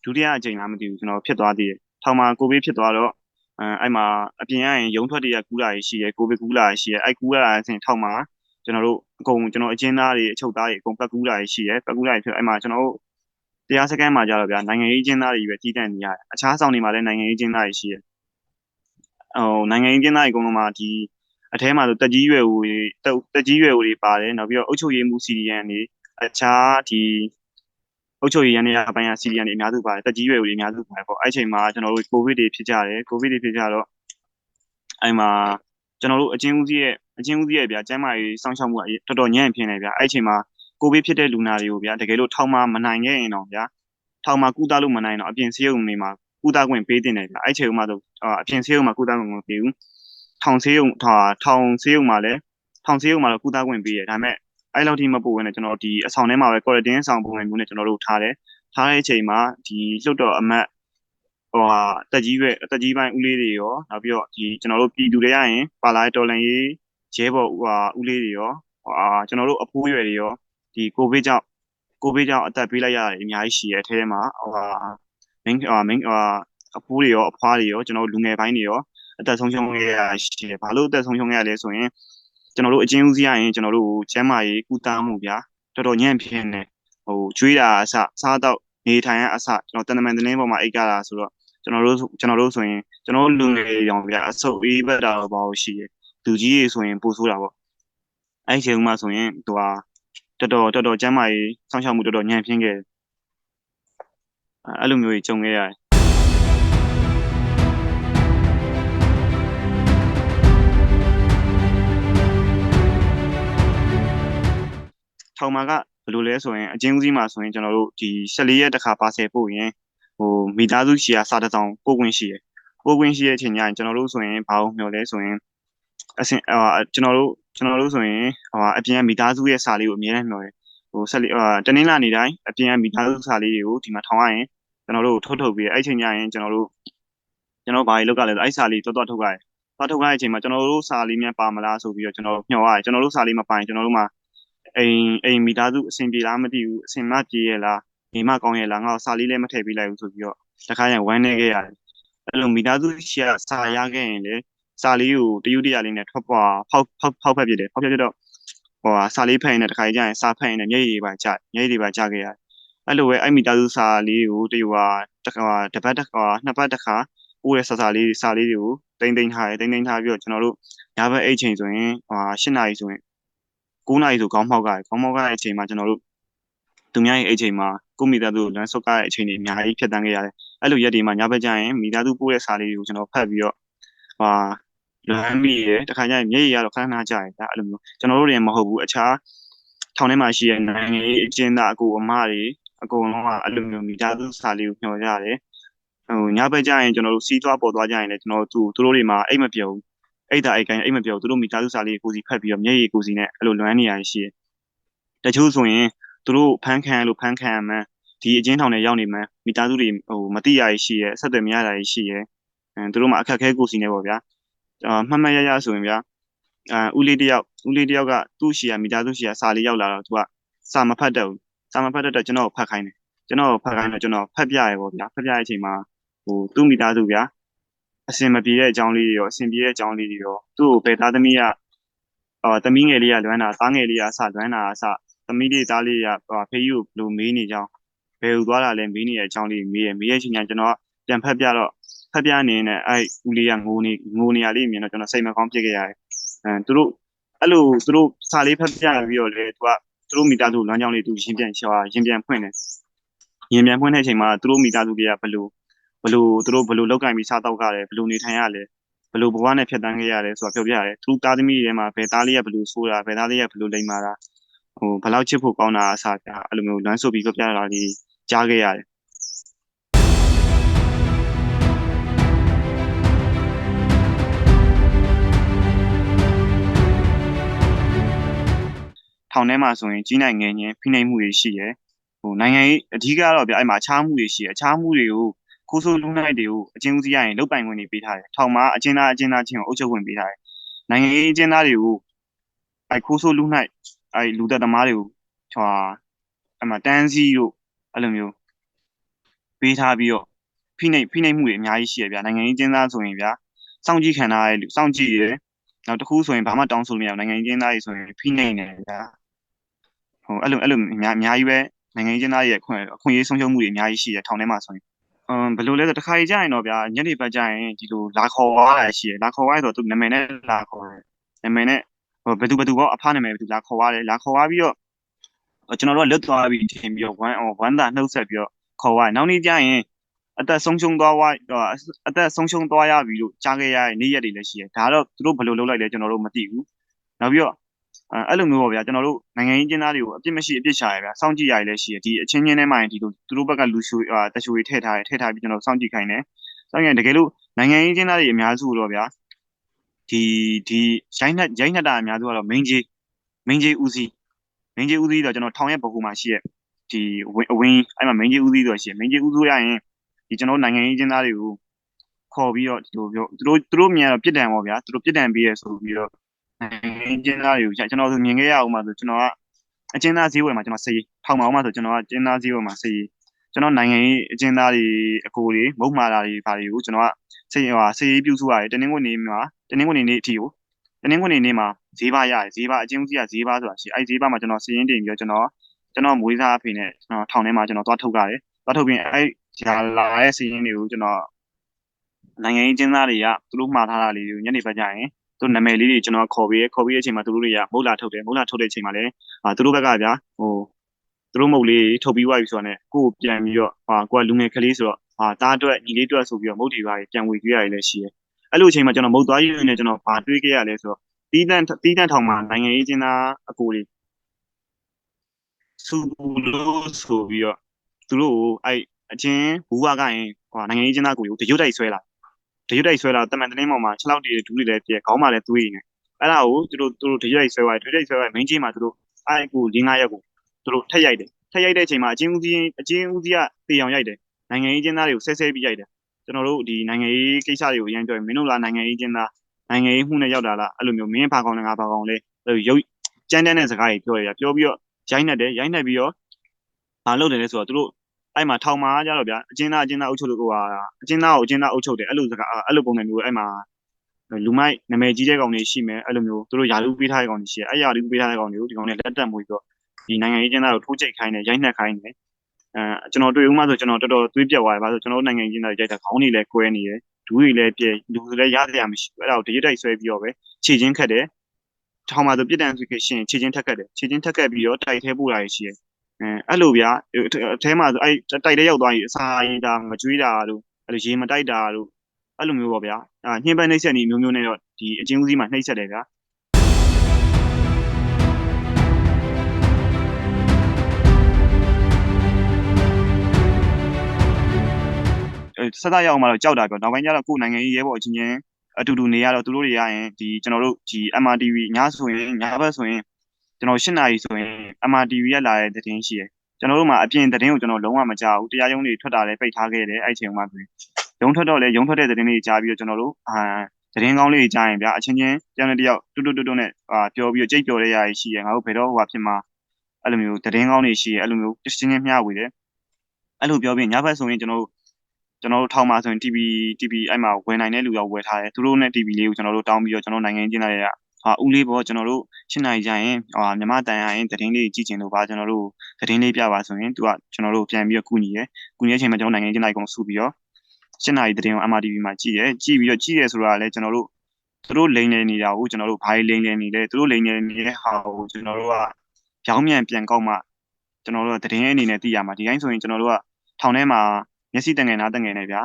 ဒုတိယအကြိမ်လားမသိဘူးကျွန်တော်ဖြစ်သွားသေးတယ်ထောင်မှာကိုဗစ်ဖြစ်သွားတော့ အဲအဲ့မှာအပြင်ရရင်ရုံထွက်တရကူးလာရရှိရကိုဗစ်ကူးလာရရှိရအဲ့ကူးလာတဲ့အချိန်ထောက်မှာကျွန်တော်တို့အကုန်ကျွန်တော်အချင်းသားတွေအချုပ်သားတွေအကုန်ပတ်ကူးလာရရှိရပတ်ကူးလာရဖြစ်အဲ့မှာကျွန်တော်တို့တရားစခန်းမှာကြတော့ဗျာနိုင်ငံရေးအချင်းသားတွေပဲကြီးတန်းနေရတယ်အခြားဆောင်တွေမှာလည်းနိုင်ငံရေးအချင်းသားတွေရှိရဟိုနိုင်ငံရေးအချင်းသားတွေအကုန်လုံးမှာဒီအထဲမှာဆိုတက်ကြီးရွယ်ဦးတွေတက်ကြီးရွယ်ဦးတွေပါတယ်နောက်ပြီးတော့အုပ်ချုပ်ရေးမှုစီဒီယန်တွေအခြားဒီ အုပ်ချုပ်ရေးရန်တွေအပိုင်းကစီဒီယန်တွေအများစုပါတယ်တက်ကြီးရွယ်ဦးတွေအများစုပါတယ်ပေါ့အဲ့ချိန်မှာကျွန်တော်တို့ကိုဗစ်တွေဖြစ်ကြတယ်ကိုဗစ်တွေဖြစ်ကြတော့အဲ့မှာကျွန်တော်တို့အချင်းဦးစီးရဲ့အချင်းဦးစီးရဲ့ဗျာကျန်းမာရေးစောင့်ရှောက်မှုကတော်တော်ညံ့ဖြစ်နေဗျာအဲ့ချိန်မှာကိုဗစ်ဖြစ်တဲ့လူနာတွေကိုဗျာတကယ်လို့ထောင်မှာမနိုင်ခဲ့ရင်တော့ဗျာထောင်မှာကုသလို့မနိုင်တော့အပြင်ဆေးရုံတွေမှာကုသခွင့်ပေးတင်တယ်ဗျာအဲ့ချိန်မှာဆိုအပြင်ဆေးရုံမှာကုသခွင့်မပေးဘူးထောင်ဆေးရုံထောင်ထောင်ဆေးရုံမှာလည်းထောင်ဆေးရုံမှာလည်းကုသခွင့်ပေးရတယ်ဒါပေမဲ့ အဲ့လောက်ထိမပို့ဘဲနဲ့ကျွန်တော်ဒီအဆောင်ထဲမှာပဲ quarantine ဆောင်ပုံစံမျိုးနဲ့ကျွန်တော်တို့ထားတယ်ထားတဲ့အချိန်မှာဒီလွတ်တော်အမတ်ဟိုဟာတက်ကြီးပဲတက်ကြီးပိုင်းဦးလေးတွေရောနောက်ပြီးတော့ဒီကျွန်တော်တို့ပြည်သူတွေရရင်ပါလာတော်လန်ရေးရဲဘော်ဟိုဟာဦးလေးတွေရောဟာကျွန်တော်တို့အဖိုးရွယ်တွေရောဒီကိုဗစ်ကြောင့်ကိုဗစ်ကြောင့်အသက်ပေးလိုက်ရတယ်အများကြီးရှိရဲ့အထဲမှာဟိုဟာမင်းဟာမင်းဟာအဖိုးတွေရောအဖွားတွေရောကျွန်တော်တို့လူငယ်ပိုင်းတွေရောအသက်ဆုံးရှုံးခဲ့ရရှိတယ်ဘာလို့အသက်ဆုံးရှုံးခဲ့ရလဲဆိုရင် ကျွန်တော်တို့အချင်းဦးစီးရရင်ကျွန်တော်တို့ကျမ်းမာရေးကုသမှုဗျာတော်တော်ညံ့ဖြစ်နေဟိုကျွေးတာအစစားတော့နေထိုင်ရအစကျွန်တော်တန်တမန်တင်းပေါ်မှာအိတ်ကြတာဆိုတော့ကျွန်တော်တို့ကျွန်တော်တို့ဆိုရင်ကျွန်တော်လူငယ်ရောင်ဗျာအဆုပ်အေးဘက်တာတော့ဘာလို့ရှိရလူကြီးတွေဆိုရင်ပိုဆိုးတာပေါ့အဲ့ချိန်မှာဆိုရင်သူကတော်တော်တော်တော်ကျမ်းမာရေးစောင့်ရှောက်မှုတော်တော်ညံ့ဖြစ်ခဲ့အဲ့လိုမျိုးကြီးကြုံခဲ့ရတယ် ထောင်မှာကဘယ်လိုလဲဆိုရင်အချင်းဦးစီးမှာဆိုရင်ကျွန်တော်တို့ဒီ14ရက်တခါပါဆယ်ပို့ရင်ဟိုမိသားစုရှီယာစာတစောင်ပို့ခွင့်ရှိရယ်ပို့ခွင့်ရှိတဲ့အချိန်ညရင်ကျွန်တော်တို့ဆိုရင်ဘာလို့မျှော်လဲဆိုရင်အစင်အာကျွန်တော်တို့ကျွန်တော်တို့ဆိုရင်ဟိုအပြင်မိသားစုရဲ့စာလေးကိုအများနဲ့မျှော်တယ်ဟိုဆက်လေးအာတနင်္လာနေ့တိုင်းအပြင်မိသားစုစာလေးတွေကိုဒီမှာထောင်ရရင်ကျွန်တော်တို့ထုတ်ထုတ်ပြီးအဲ့ချိန်ညရင်ကျွန်တော်တို့ကျွန်တော်ဘာတွေလုပ်ကြလဲဆိုအဲ့စာလေးတော်တော်ထုတ်ကြတယ်သွားထုတ်ကြတဲ့အချိန်မှာကျွန်တော်တို့စာလေးများပါမလားဆိုပြီးတော့ကျွန်တော်မျှော်ရတယ်ကျွန်တော်တို့စာလေးမပိုင်ကျွန်တော်တို့မှာ အိမ်အိမ်မိသားစုအဆင်ပြေလားမသိဘူးအဆင်မပြေရဲ့လားမိမကောင်းရဲ့လားငါ့ကိုစာလေးလည်းမထည့်ပေးလိုက်ဘူးဆိုပြီးတော့တခါကျရင်ဝမ်းနေခဲ့ရတယ်အဲ့လိုမိသားစုရှိရစာရခဲ့ရင်လေစာလေးကိုတယူတရလေးနဲ့ထွက်ပွားဖောက်ဖောက်ဖောက်ဖက်ပြတယ်ဖောက်ဖက်ပြတော့ဟိုဟာစာလေးဖတ်ရင်လည်းတစ်ခါကြီးကျရင်စာဖတ်ရင်လည်းမျက်ရည်တွေပါကျမျက်ရည်တွေပါကျခဲ့ရတယ်အဲ့လိုပဲအဲ့မိသားစုစာလေးကိုတယူဟာတစ်ခါတစ်ပတ်တစ်ခါနှစ်ပတ်တစ်ခါပို့တဲ့စာစာလေးစာလေးတွေကိုတိမ့်တိမ့်ထားတယ်တိမ့်တိမ့်ထားပြီးတော့ကျွန်တော်တို့ညဘက်အိတ်ချိန်ဆိုရင်ဟာ၈နာရီဆိုရင် 9နာရီဆိုခေါင်းမောက်ကခေါင်းမောက်ကအချိန်မှာကျွန်တော်တို့သူများရဲ့အိတ်ချိန်မှာကိုမိသားစုလမ်းဆုတ်ကအချိန်တွေအများကြီးဖြတ်တန်းခဲ့ရတယ်အဲ့လိုရက်တွေမှာညဘက်ကျရင်မိသားစုပို့တဲ့စာလေးတွေကိုကျွန်တော်ဖတ်ပြီးတော့ဟာလွမ်းမိရတခါကျရင်မျက်ရည်ရတော့ခဏခဏကြာရတာအဲ့လိုမျိုးကျွန်တော်တို့တွေမဟုတ်ဘူးအခြားထောင်ထဲမှာရှိတဲ့နိုင်ငံရေးအကျဉ်းသားအကူအမတွေအကုန်လုံးကအဲ့လိုမျိုးမိသားစုစာလေးကိုညှော်ကြတယ်ဟိုညဘက်ကျရင်ကျွန်တော်တို့စီးသွားပေါ်သွားကြရင်လည်းကျွန်တော်တို့သူတို့တွေမှာအိတ်မပြုံ အိတ်တာအိတ်ကိုင်းအိတ်မပြုံသူတို့မိသားစုစာလေးကိုစီဖတ်ပြီးတော့မျက်ရည်ကိုစီနဲ့အဲ့လိုလွမ်းနေရရှိတယ်တချို့ဆိုရင်သူတို့ဖမ်းခံလို့ဖမ်းခံရမှန်းဒီအကျဉ်းထောင်ထဲရောက်နေမှန်းမိသားစုတွေဟိုမတိရရရှိရဲအဆက်အသွယ်မရတာရှိရဲအဲသူတို့မှာအခက်အခဲကိုစီနေပေါ့ဗျာအာမှတ်မှတ်ရရဆိုရင်ဗျာအာဦးလေးတယောက်ဦးလေးတယောက်ကသူ့ရှီယာမိသားစုရှီယာစာလေးရောက်လာတော့သူကစာမဖတ်တတ်ဘူးစာမဖတ်တတ်တော့ကျွန်တော်ဖတ်ခိုင်းတယ်ကျွန်တော်ဖတ်ခိုင်းတော့ကျွန်တော်ဖတ်ပြရဲပေါ့ဗျာဖတ်ပြတဲ့အချိန်မှာဟိုသူ့မိသားစုဗျာ အစင်မပြေတဲ့အကြောင်းလေးတွေရောအစင်ပြေတဲ့အကြောင်းလေးတွေရောသူ့ကိုဘယ်သားသမီးကအာသမီးငယ်လေးကလွမ်းတာသားငယ်လေးကစလွမ်းတာအစသမီးလေးသားလေးကဟိုဖေးကြီးကိုဘယ်လိုမေးနေကြောင်းဘယ်လိုသွားတာလဲမေးနေတဲ့အကြောင်းလေးမေးရမေးရချင်းညာကျွန်တော်ပြန်ဖတ်ပြတော့ဖက်ပြနေနဲ့အဲ့ဦးလေးကငိုနေငိုနေရလေးမြင်တော့ကျွန်တော်စိတ်မကောင်းဖြစ်ခဲ့ရတယ်။အဲသူတို့အဲ့လိုသူတို့စာလေးဖက်ပြပြီးတော့လေသူကသူတို့မိသားစုလမ်းကြောင်းလေးသူရင်ပြန်ရှောရင်ပြန်ဖွင့်တယ်။ရင်ပြန်ဖွင့်တဲ့အချိန်မှာသူတို့မိသားစုတွေကဘလို့ ဘလို့သူတို့ဘလို့လောက်ကင်ပြီးစားတော့ကြတယ်ဘလို့နေထိုင်ရလဲဘလို့ဘဝနဲ့ဖြတ်တန်းခဲ့ရတယ်ဆိုတာပြောပြရတယ်။သူသားသမီးတွေထဲမှာဘယ်သားလေးကဘလို့ဆိုးတာဘယ်သားလေးကဘလို့လိမ့်မာတာဟိုဘလောက်ချစ်ဖို့ကောင်းတာအစားပြအဲ့လိုမျိုးလမ်းဆိုပြီးပြောပြတာလေးကြားခဲ့ရတယ်ထောင်ထဲမှာဆိုရင်ကြီးနိုင်ငယ်ချင်းဖိနှိပ်မှုတွေရှိတယ်ဟိုနိုင်ငံရေးအဓိကတော့ဗျအဲ့မှာအခြားမှုတွေရှိတယ်အခြားမှုတွေကို ခိုးဆိုးလူနိုင်တွေကိုအချင်းဦးစီးရရင်လုတ်ပိုင်ခွင့်တွေပေးထားတယ်ထောင်မှာအချင်းသားအချင်းသားချင်းကိုအုပ်ချုပ်ခွင့်ပေးထားတယ်နိုင်ငံရေးအချင်းသားတွေကိုအဲ့ခိုးဆိုးလူနိုင်အဲ့လူသက်သမားတွေကိုဟွာအဲ့မှာတန်းစီတို့အဲ့လိုမျိုးပေးထားပြီးတော့ဖိနှိပ်ဖိနှိပ်မှုတွေအများကြီးရှိရဗျနိုင်ငံရေးအချင်းသားဆိုရင်ဗျစောင့်ကြည့်ခံထားရစောင့်ကြည့်ရနောက်တစ်ခုဆိုရင်ဘာမှတောင်းဆိုလို့မရဘူးနိုင်ငံရေးအချင်းသားတွေဆိုရင်ဖိနှိပ်နေတယ်ဗျဟိုအဲ့လိုအဲ့လိုအများအများကြီးပဲနိုင်ငံရေးကျင်းသားရဲ့အခွင့်အခွင့်အရေးဆုံးရှုံးမှုတွေအများကြီးရှိတယ်ထောင်ထဲမှာဆိုရင်အမ် ဘယ်လိုလဲဆိုတခါကြီးကြာရင်တော့ဗျာညနေဘက်ကြာရင်ဒီလိုလာခေါ်သွားတာရှိတယ်လာခေါ်သွားဆိုတော့သူနာမည်နဲ့လာခေါ်တယ်နာမည်နဲ့ဟိုဘယ်သူဘယ်သူပေါ့အဖနာမည်ဘယ်သူလာခေါ်သွားတယ်လာခေါ်သွားပြီးတော့ကျွန်တော်တို့ကလွတ်သွားပြီးထင်ပြီးတော့ဝမ်းဝမ်းသာနှုတ်ဆက်ပြီးတော့ခေါ်သွားတယ်နောက်နေ့ကြာရင်အသက်ဆုံးရှုံးသွားဝအသက်ဆုံးရှုံးသွားရပြီလို့ကြားခဲ့ရတဲ့နေ့ရက်တွေလည်းရှိတယ်ဒါတော့သူတို့ဘယ်လိုလုပ်လိုက်လဲကျွန်တော်တို့မသိဘူးနောက်ပြီးတော့ အဲ့လိုမျိုးပေါ့ဗျာကျွန်တော်တို့နိုင်ငံရေးကျင်းသားတွေကိုအပြစ်မရှိအပြစ်ရှာရဗျာစောင့်ကြည့်ရရလည်းရှိရဒီအချင်းချင်းထဲမှာရင်ဒီလိုသူတို့ဘက်ကလူရှူတရှူတွေထည့်ထားတယ်ထည့်ထားပြီးကျွန်တော်စောင့်ကြည့်ခိုင်းတယ်စောင့်ကြည့်ရင်တကယ်လို့နိုင်ငံရေးကျင်းသားတွေအများစုတော့ဗျာဒီဒီရိုင်းနှက်ရိုင်းနှက်တာအများစုကတော့ main ကြီး main ကြီးဦးစီး main ကြီးဦးစီးတော့ကျွန်တော်ထောင်ရဲ့ဘကူမှာရှိရဒီအဝင်းအဲ့မှာ main ကြီးဦးစီးတော့ရှိရ main ကြီးဦးစီးရရင်ဒီကျွန်တော်နိုင်ငံရေးကျင်းသားတွေကိုခေါ်ပြီးတော့ဒီလိုပြောသူတို့သူတို့မြင်တော့ပြစ်ဒဏ်ပေါ့ဗျာသူတို့ပြစ်ဒဏ်ပေးရဆိုပြီးတော့ နိုင်ငံကျင်းသားတွေကိုကျွန်တော်ဆိုမြင်ခဲ့ရအောင်ပါဆိုကျွန်တော်ကအကျဉ်းသားဈေးဝယ်မှာကျွန်တော်စေးထောင်ပါအောင်ပါဆိုကျွန်တော်ကကျဉ်းသားဈေးဝယ်မှာစေးကျွန်တော်နိုင်ငံရေးအကျဉ်းသားတွေအကိုတွေမုတ်မာတာတွေဘာတွေကိုကျွန်တော်ကစေးဟိုစေးပြုစုရတယ်တနင်္ဂနွေနေ့မှာတနင်္ဂနွေနေ့အထိကိုတနင်္ဂနွေနေ့မှာဈေးပါရတယ်ဈေးပါအကျဉ်းဦးစီးကဈေးပါဆိုတာရှိအဲ့ဈေးပါမှာကျွန်တော်စီးရင်တင်ပြီးတော့ကျွန်တော်ကျွန်တော်မွေးစားအဖေနဲ့ကျွန်တော်ထောင်ထဲမှာကျွန်တော်သွားထုတ်ရတယ်သွားထုတ်ပြီးအဲ့ရာလာရဲ့စီးရင်တွေကိုကျွန်တော်နိုင်ငံရေးကျင်းသားတွေကသူတို့မှားထားတာလေးတွေကိုညနေဘက်ကျရင် သူနာမည်လေးတွေကျွန်တော်ခေါ်ပြီးခေါ်ပြီးတဲ့အချိန်မှာသူတို့တွေကမုတ်လာထုတ်တယ်မုတ်လာထုတ်တဲ့အချိန်မှာလည်းအာသူတို့ဘက်ကဗျာဟိုသူတို့မုတ်လေးထုတ်ပြီးွားပြီဆိုတော့ねကိုကိုပြန်ပြီးတော့ဟာကိုကလူငယ်ကလေးဆိုတော့ဟာတားအတွက်ညီလေးအတွက်ဆိုပြီးတော့မုတ်တွေပါပြန်ဝေကြရတယ်လည်းရှိတယ်အဲ့လိုအချိန်မှာကျွန်တော်မုတ်သွားရင်းနဲ့ကျွန်တော်ဘာတွေးခဲ့ရလဲဆိုတော့တီးတန့်တီးတန့်ထောင်မှာနိုင်ငံရေးကျင်းသားအကိုတွေစူလို့ဆိုပြီးတော့သူတို့ကိုအဲ့အချင်းဘူးဝကရင်ဟိုနိုင်ငံရေးကျင်းသားကိုတရွတ်တိုက်ဆွဲလာ တရွတ်တိုက်ဆွဲလာတမန်တနင်းပေါ်မှာ6လောက်တည်းဒူးတွေလည်းပြဲခေါင်းမှာလည်းသွေးနေအဲ့ဒါကိုသူတို့သူတို့တရွတ်တိုက်ဆွဲသွားတရွတ်တိုက်ဆွဲသွားမင်းကြီးမှာသူတို့အဲ့ကို၄၅ရက်ကိုသူတို့ထက်ရိုက်တယ်ထက်ရိုက်တဲ့အချိန်မှာအချင်းဦးစီးအချင်းဦးစီးကတေအောင်ရိုက်တယ်နိုင်ငံရေးကျင်းသားတွေကိုဆဲဆဲပြီးရိုက်တယ်ကျွန်တော်တို့ဒီနိုင်ငံရေးကိစ္စတွေကိုအရင်ပြောရင်မင်းတို့လားနိုင်ငံရေးကျင်းသားနိုင်ငံရေးမှုနဲ့ရောက်တာလားအဲ့လိုမျိုးမင်းဘာကောင်လဲငါဘာကောင်လဲရုပ်ကြမ်းတမ်းတဲ့စကားတွေပြောရတာပြောပြီးတော့ရိုင်းနှက်တယ်ရိုင်းနှက်ပြီးတော့ဘာလုပ်တယ်လဲဆိုတော့သူတို့ အဲ့မှာထောင်မှာကြတော့ဗျာအကျဉ်းသားအကျဉ်းသားအုပ်ချုပ်လို့ဟိုဟာအကျဉ်းသားကိုအကျဉ်းသားအုပ်ချုပ်တယ်အဲ့လိုစကားအဲ့လိုပုံစံမျိုးအဲ့မှာလူမိုက်နာမည်ကြီးတဲ့ကောင်တွေရှိမယ်အဲ့လိုမျိုးသူတို့ယာလူပေးထားတဲ့ကောင်တွေရှိတယ်အဲ့ယာလူပေးထားတဲ့ကောင်တွေကိုဒီကောင်တွေလက်တက်မွေးပြီးတော့ဒီနိုင်ငံရေးကျင်းသားကိုထိုးချိတ်ခိုင်းတယ်ရိုက်နှက်ခိုင်းတယ်အဲကျွန်တော်တွေ့ဦးမှဆိုကျွန်တော်တော်တော်သွေးပြက်သွားတယ်ဘာလို့ကျွန်တော်နိုင်ငံရေးကျင်းသားတွေကြိုက်တာခေါင်းတွေလည်းကွဲနေတယ်ဒူးတွေလည်းပြဲလူတွေလည်းရစရာမရှိဘူးအဲ့ဒါကိုတရတိုက်ဆွဲပြီးတော့ပဲခြေချင်းခတ်တယ်ထောင်မှာဆိုပြစ်ဒဏ်ဆိုရှင်ခြေချင်းထက်ခတ်တယ်ခြေချင်းထက်ခတ်ပြီးတော့တိုက်ထဲပို့တာရှိတယ် အဲအဲ့လိုဗျာအထဲမှာဆိုအဲ့တိုက်ထဲရောက်သွားရင်အစာရင်တာမကြွေးတာတို့အဲ့လိုရေမတိုက်တာတို့အဲ့လိုမျိုးပေါ့ဗျာအာညှင်းပန်းနှိမ့်ဆက်နေမျိုးမျိုးနဲ့တော့ဒီအချင်းဦးစီးမှာနှိမ့်ဆက်တယ်ဗျာဆက်သားရအောင်မှတော့ကြောက်တာပြောနောက်ပိုင်းကျတော့ကိုယ်နိုင်ငံရေးရဲဘော်အချင်းချင်းအတူတူနေရတော့သူတို့တွေရရင်ဒီကျွန်တော်တို့ဒီ MRTV ညဆိုရင်ညဘက်ဆိုရင် ကျွန်တော်၈နာရီဆိုရင် MRTV ရလာတဲ့သတင်းရှိတယ်ကျွန်တော်တို့မှာအပြင်သတင်းကိုကျွန်တော်လုံးဝမကြားဘူးတရားရုံးတွေထွက်တာလည်းပိတ်ထားခဲ့တယ်အဲ့ချိန်မှာဆိုရင်ရုံးထွက်တော့လည်းရုံးထွက်တဲ့သတင်းတွေကြားပြီးတော့ကျွန်တော်တို့အာသတင်းကောင်းလေးကြားရင်ဗျာအချင်းချင်းကြောင်တဲ့တယောက်တွတ်တွတ်တွတ်နဲ့အာပြောပြီးတော့ကြိတ်ပြောတဲ့ຢာရှိရငါတို့ဘယ်တော့ဟိုဖြစ်မှာအဲ့လိုမျိုးသတင်းကောင်းတွေရှိရအဲ့လိုမျိုးချင်းချင်းမျှဝေတယ်အဲ့လိုပြောပြီးညဘက်ဆိုရင်ကျွန်တော်တို့ကျွန်တော်တို့ထောင်မှာဆိုရင် TV TV အဲ့မှာဝယ်နိုင်တဲ့လူရောဝယ်ထားတယ်သူတို့နဲ့ TV လေးကိုကျွန်တော်တို့တောင်းပြီးတော့ကျွန်တော်နိုင်ငံကျင်းလာရ ဟာဦးလေးပေါ့ကျွန်တော်တို့ရှင်းနိုင်ကြရင်ဟာမြမတန်ရရင်သတင်းလေးကြည့်ချင်လို့ပါကျွန်တော်တို့သတင်းလေးပြပါဆိုရင်သူကကျွန်တော်တို့ပြန်ပြီးတော့ကူညီရယ်ကူညီတဲ့အချိန်မှာကျွန်တော်နိုင်ငံကျင်းလိုက်ကုန်စုပြီးတော့ရှင်းနိုင်သတင်းကို MRTV မှာကြည့်ရယ်ကြည့်ပြီးတော့ကြည့်ရယ်ဆိုတာလည်းကျွန်တော်တို့သူတို့လိန်နေနေတာကိုကျွန်တော်တို့ဘာလိန်နေနေလဲသူတို့လိန်နေနေတဲ့ဟာကိုကျွန်တော်တို့ကပြောင်းမြန်ပြန်ကောက်မှကျွန်တော်တို့ကသတင်းအနေနဲ့သိရမှာဒီတိုင်းဆိုရင်ကျွန်တော်တို့ကထောင်ထဲမှာမျက်စိတငယ်နားတငယ်နဲ့ဗျာ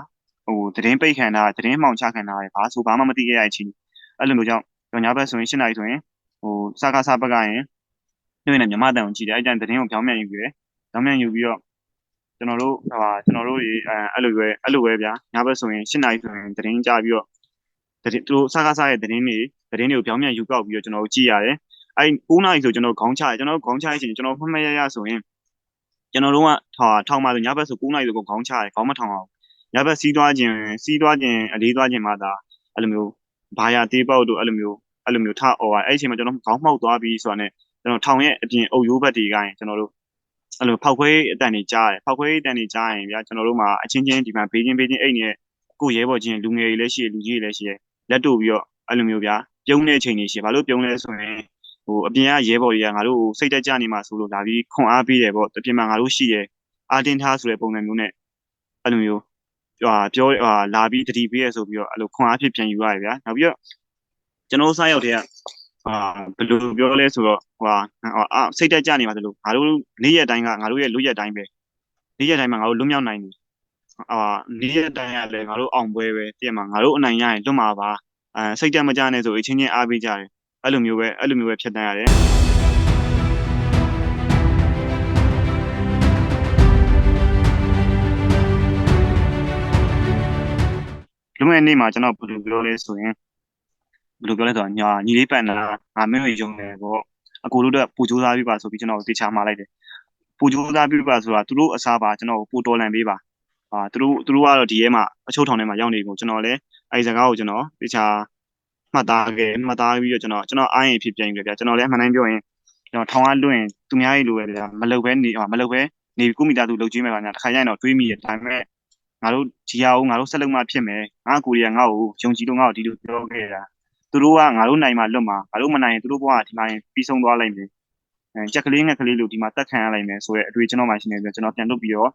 ဟိုသတင်းပိတ်ခံတာသတင်းမှောင်ချခံတာဘာဆိုဘာမှမသိခဲ့ရတဲ့အချိန်အဲ့လိုမျိုးကြောင့် ညဘက်ဆိုရင်၈နာရီဆိုရင်ဟိုစကားစားဘက်ကရင်ညနေမြမတန်ကိုကြည့်တယ်အဲ့တန်သတင်းကိုပြောင်းမြန်ယူပြီးတယ်ပြောင်းမြန်ယူပြီးတော့ကျွန်တော်တို့ဟာကျွန်တော်တို့အဲအဲ့လိုပဲအဲ့လိုပဲဗျာညဘက်ဆိုရင်၈နာရီဆိုရင်သတင်းကြပြီးတော့သတင်းသူတို့စကားစားရဲ့သတင်းတွေသတင်းတွေကိုပြောင်းမြန်ယူကောက်ပြီးတော့ကျွန်တော်တို့ကြည့်ရတယ်အဲ့9နာရီဆိုကျွန်တော်ခေါင်းချရကျွန်တော်ခေါင်းချရချင်းကျွန်တော်ဖတ်မရရဆိုရင်ကျွန်တော်တို့ကဟာထောင်ပါဆိုညဘက်ဆို9နာရီဆိုခေါင်းချရတယ်ခေါင်းမထောင်အောင်ညဘက်စီးသွားခြင်းစီးသွားခြင်းအလေးသွားခြင်းမှသာအဲ့လိုမျိုး ဘာယာတေးပေါက်တို့အဲ့လိုမျိုးအဲ့လိုမျိုးထအော်အဲ့အချိန်မှာကျွန်တော်ခေါင်းမှောက်သွားပြီးဆိုတာနဲ့ကျွန်တော်ထောင်ရဲ့အပြင်အုပ်ရိုးဘက်တွေကရင်ကျွန်တော်တို့အဲ့လိုဖောက်ခွဲအတန်တွေကြားတယ်ဖောက်ခွဲအတန်တွေကြားရင်ဗျာကျွန်တော်တို့မှာအချင်းချင်းဒီမှာဘေးချင်းဘေးချင်းအိတ်နေတဲ့ကိုရဲဘော်ချင်းလူငယ်တွေလည်းရှိရလူကြီးတွေလည်းရှိရလက်တို့ပြီးတော့အဲ့လိုမျိုးဗျာပြုံးတဲ့အချိန်တွေရှိဘာလို့ပြုံးလဲဆိုရင်ဟိုအပြင်ကရဲဘော်တွေကငါတို့စိတ်တက်ကြနေမှာဆိုလို့လာပြီးခွန်အားပေးတယ်ပေါ့တပြင်မှာငါတို့ရှိရဲအာတင်ထားဆိုတဲ့ပုံစံမျိုးနဲ့အဲ့လိုမျိုး ဟာပြောဟာလာပြီးတတိပေးရဆိုပြီးတော့အဲ့လိုခွန်အားဖြစ်ပြန်ယူရတယ်ဗျာနောက်ပြီးတော့ကျွန်တော်စားရောက်တဲ့ကဟာဘယ်လိုပြောလဲဆိုတော့ဟိုအာစိတ်တက်ကြနေပါသလိုငါတို့နေ့ရက်တိုင်းကငါတို့ရဲ့လူရက်တိုင်းပဲနေ့ရက်တိုင်းမှာငါတို့လွတ်မြောက်နိုင်တယ်အာနေ့ရက်တိုင်းကလည်းငါတို့အောင်ပွဲပဲတည့်မှာငါတို့အနိုင်ရရင်လွတ်မှာပါအဲစိတ်တက်မကြနဲ့ဆိုအချင်းချင်းအားပေးကြတယ်အဲ့လိုမျိုးပဲအဲ့လိုမျိုးပဲဖြစ်တတ်ရတယ် လူငယ်နေ့မှာကျွန်တော်ဘယ်လိုပြောလဲဆိုရင်ဘယ်လိုပြောလဲဆိုတော့ညာညီလေးပန်တာငါမင်းတို့ယုံတယ်ပေါ့အကိုတို့တော့ပူကြိုးစားပြပါဆိုပြီးကျွန်တော်တေချာမှာလိုက်တယ်ပူကြိုးစားပြပါဆိုတာသူတို့အစားပါကျွန်တော်ပူတော်လန်ပေးပါအာသူတို့သူတို့ကတော့ဒီရဲမှာအချုပ်ထောင်ထဲမှာရောက်နေကိုကျွန်တော်လည်းအဲဒီစကားကိုကျွန်တော်တေချာမှတ်သားခဲ့မှတ်သားပြီးတော့ကျွန်တော်ကျွန်တော်အားရင်ဖြစ်ပြန်ပြီဗျာကျွန်တော်လည်းအမှန်တိုင်းပြောရင်ကျွန်တော်ထောင်ကလွင့်သူများကြီးလိုပဲဗျာမလုပ်ပဲနေမလုပ်ပဲနေကုမိသားသူလုပ်ကြည့်မယ်ပါညာတစ်ခါကျရင်တော့တွေးမိရဒါပေမဲ့ ငါတို့ဂျီယာကိုငါတို့ဆက်လုပ်မှဖြစ်မယ်ငါကိုရီးယားငါ့ကိုယုံကြည်လို့ငါ့ကိုဒီလိုပြောခဲ့တာသူတို့ကငါတို့နိုင်မှလွတ်မှာငါတို့မနိုင်ရင်သူတို့ဘဝဒီမှာရင်ပြီးဆုံးသွားလိုက်မယ်အဲကြက်ကလေးငှက်ကလေးလို့ဒီမှာတက်ခံရလိုက်မယ်ဆိုတဲ့အတွေ့ကျွန်တော်မှရှိနေပြီးကျွန်တော်ပြန်လွတ်ပြီးတော့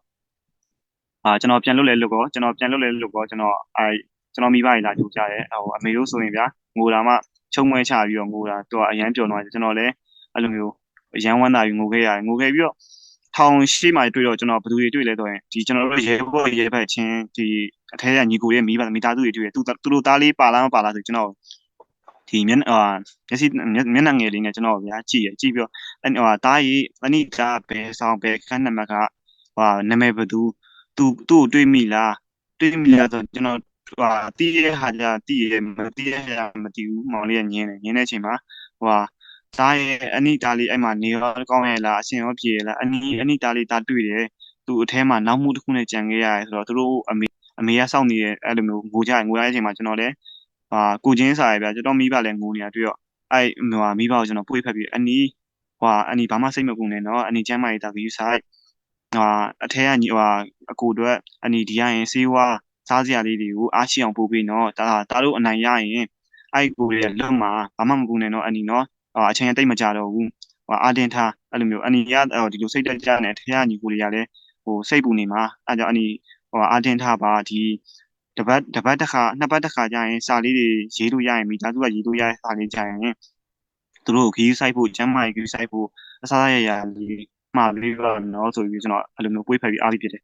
အာကျွန်တော်ပြန်လွတ်လဲလွတ်ကောကျွန်တော်ပြန်လွတ်လဲလွတ်ကောကျွန်တော်အဲကျွန်တော်မိဘတွေလာကြိုးကြရဲဟိုအမေတို့ဆိုရင်ဗျာငိုတာမှချုံမွဲချပြီးတော့ငိုတာသူကအရန်ပျော်သွားတယ်ကျွန်တော်လည်းအဲ့လိုမျိုးအရန်ဝမ်းသာပြီးငိုခဲ့ရတယ်ငိုခဲ့ပြီးတော့ ထောင်ရှိမှတွေ့တော့ကျွန်တော်ဘယ်သူတွေတွေ့လဲဆိုရင်ဒီကျွန်တော်တို့ရဲဘော်ရဲဘက်ချင်းဒီအထဲကညီကိုရဲ့မိဘမိသားစုတွေတွေ့တယ်သူသူတို့သားလေးပါလားမပါလားဆိုကျွန်တော်ဒီမျက်အာမျက်စိမျက်နှာငယ်လေးနဲ့ကျွန်တော်ဗျာကြည့်ရကြည့်ပြီးတော့အဲ့ဟိုတားရီအနိကဘယ်ဆောင်ဘယ်ခန်းနံပါတ်ကဟာနာမည်ဘယ်သူသူသူ့ကိုတွေးမိလားတွေးမိလားဆိုကျွန်တော်ဟာတီးရဟာကြတီးရမတီးရဟာမတီးဘူးမောင်လေးကညင်းတယ်ညင်းတဲ့အချိန်မှာဟို ဟာသားရဲ့အနိတားလေးအဲ့မှာနေရောကောင်းရဲ့လားအရှင်ရောပြေရဲ့လားအနိအနိတားလေးတာတွေ့တယ်သူ့အထဲမှာနောက်မှုတစ်ခုနဲ့ကြံခဲ့ရတယ်ဆိုတော့သူတို့အမေအမေကစောင့်နေတဲ့အဲ့လိုမျိုးငိုကြငိုရတဲ့အချိန်မှာကျွန်တော်လည်းဟာကိုချင်းစာရပြကျွန်တော်မိဘလည်းငိုနေတာတွေ့တော့အဲ့ဟိုမိဘကိုကျွန်တော်ပွေးဖက်ပြီးအနီးဟိုအနီးဘာမှစိတ်မပူနဲ့နော်အနီးချမ်းမရတာဗီယူဆိုင်ဟာအထဲကညီဟိုအကိုတို့အနီးဒီရရင်စေးဝါစားစရာလေးတွေကိုအားရှိအောင်ပို့ပေးနော်ဒါဒါတို့အနိုင်ရရင်အဲ့ကိုတွေကလွတ်မှာဘာမှမပူနဲ့တော့အနီနော် အာအချိန်အတိတ်မကြတော့ဘူးဟိုအာတင်ထားအဲ့လိုမျိုးအနီကဒီလိုစိတ်တက်ကြနေထဲကညီကိုတွေကလည်းဟိုစိတ်ပူနေမှာအဲ့ကြောင့်အနီဟိုအာတင်ထားပါဒီတပတ်တပတ်တစ်ခါနှစ်ပတ်တစ်ခါကြာရင်စာလေးတွေရေးလို့ရရင်မိသားစုကရေးလို့ရတဲ့စာလေးကြာရင်သူတို့ကိုဂီးဆိုင်ဖို့ကျမ်းမာရေးဂီးဆိုင်ဖို့အစားအစာရရလေးမှာလေးတော့နော်ဆိုပြီးကျွန်တော်အဲ့လိုမျိုးပွေးဖက်ပြီးအားပြီးဖြစ်တယ်